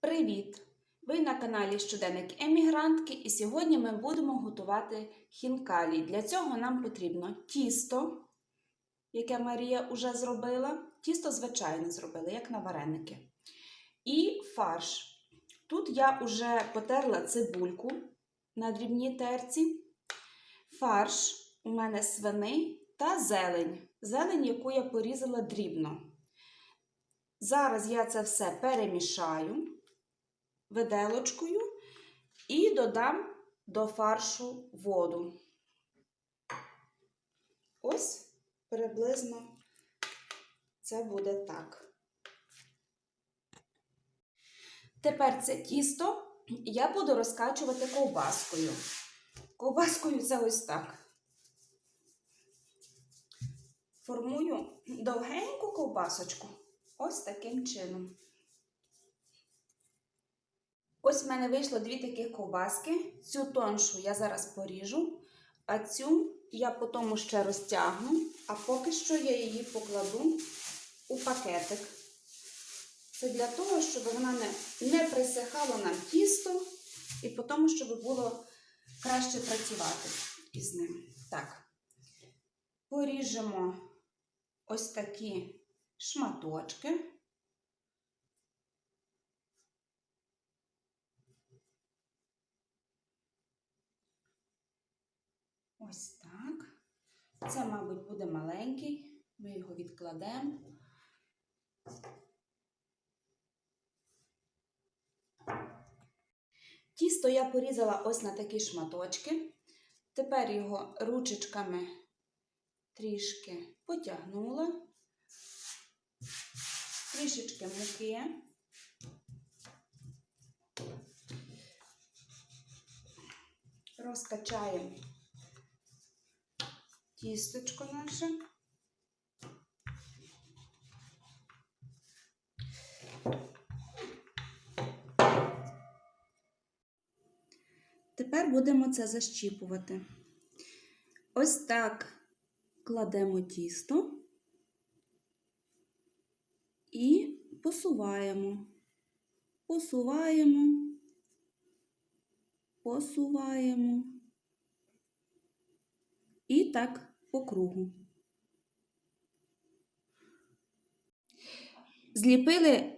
Привіт! Ви на каналі Щоденник Емігрантки, і сьогодні ми будемо готувати хінкалі. Для цього нам потрібно тісто, яке Марія вже зробила. Тісто звичайне зробила, як на вареники. І фарш. Тут я вже потерла цибульку на дрібній терці. Фарш у мене свиний та зелень. Зелень, яку я порізала дрібно. Зараз я це все перемішаю виделочкою і додам до фаршу воду. Ось приблизно це буде так. Тепер це тісто я буду розкачувати ковбаскою. Ковбаскою це ось так. Формую довгеньку ковбасочку. Ось таким чином. Ось в мене вийшло дві таких ковбаски. Цю тоншу я зараз поріжу, а цю я потім ще розтягну, а поки що я її покладу у пакетик. Це для того, щоб вона не, не присихала нам тісто, і потім, щоб було краще працювати із ним. Так, поріжемо ось такі шматочки. Ось так. Це, мабуть, буде маленький. Ми його відкладемо. Тісто я порізала ось на такі шматочки. Тепер його ручечками трішки потягнула, трішечки муки. Розкачаємо тістечко наше. Тепер будемо це защіпувати. Ось так кладемо тісто і посуваємо, посуваємо, посуваємо. І так по. Зліпили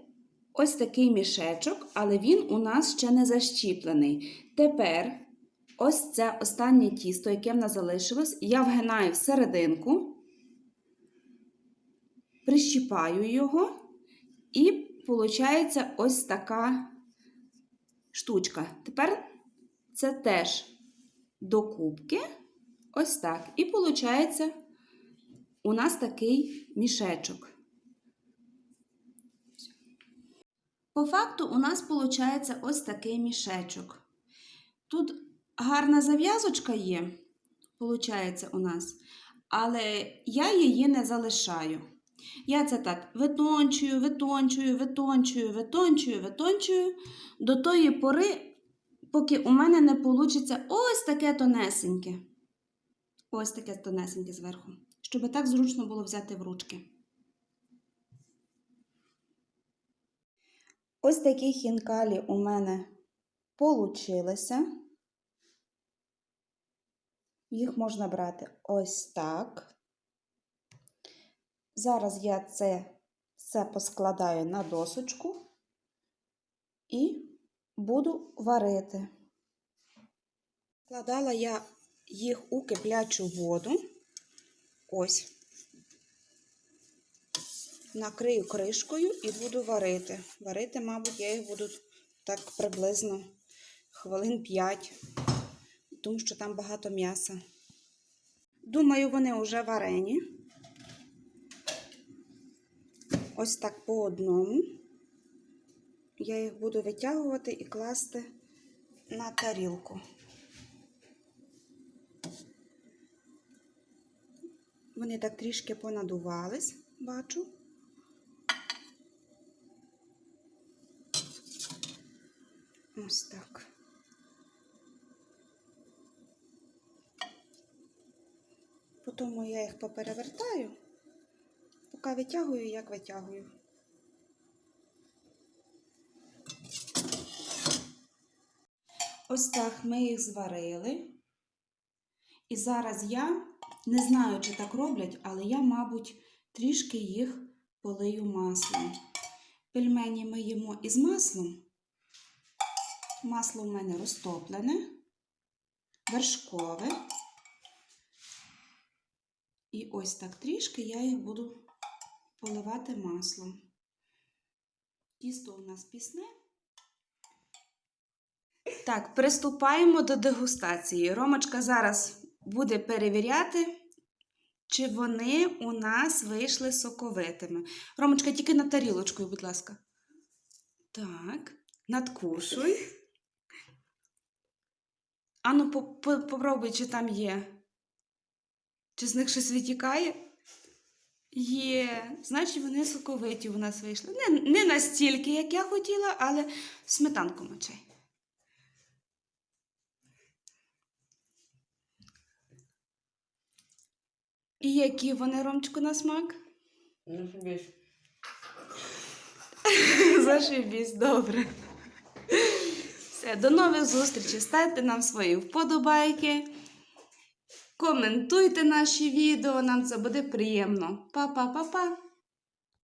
ось такий мішечок, але він у нас ще не защіплений. Тепер ось це останнє тісто, яке в нас залишилось, я вгинаю всерединку, прищіпаю його, і виходить ось така штучка. Тепер це теж до кубки. Ось так. І виходить у нас такий мішечок. По факту, у нас виходить ось такий мішечок. Тут гарна зав'язочка є, виходить у нас, але я її не залишаю. Я це так витончую, витончую, витончую, витончую, витончую до тої пори, поки у мене не вийде ось таке тонесеньке. Ось таке тонесеньке зверху, щоб так зручно було взяти в ручки. Ось такі хінкалі у мене получилися. Їх можна брати ось так. Зараз я це все поскладаю на досочку і буду варити. Складала я їх у киплячу воду. Ось. Накрию кришкою і буду варити. Варити, мабуть, я їх буду так приблизно хвилин 5, тому що там багато м'яса. Думаю, вони вже варені. Ось так по одному. Я їх буду витягувати і класти на тарілку. Вони так трішки понадувались, бачу. Ось так. Потім я їх поперевертаю, поки витягую, як витягую. Ось так ми їх зварили. І зараз я не знаю, чи так роблять, але я, мабуть, трішки їх полию маслом. Пельмені ми їмо із маслом. Масло в мене розтоплене, вершкове. І ось так трішки я їх буду поливати маслом. Тісто у нас пісне. Так, приступаємо до дегустації. Ромочка зараз буде перевіряти, чи вони у нас вийшли соковитими. Ромочка, тільки на тарілочкою, будь ласка. Так, надкушуй. Ану, по- по- попробуй, чи там є. Чи з них щось витікає? Є. Значить, вони соковиті у нас вийшли. Не, не настільки, як я хотіла, але сметанку мочай. І які вони, Ромчику, на смак? Ну. Зашибісь, добре. Все, до нових зустрічей. Ставте нам свої вподобайки. Коментуйте наші відео, нам це буде приємно. Па-па-па-па!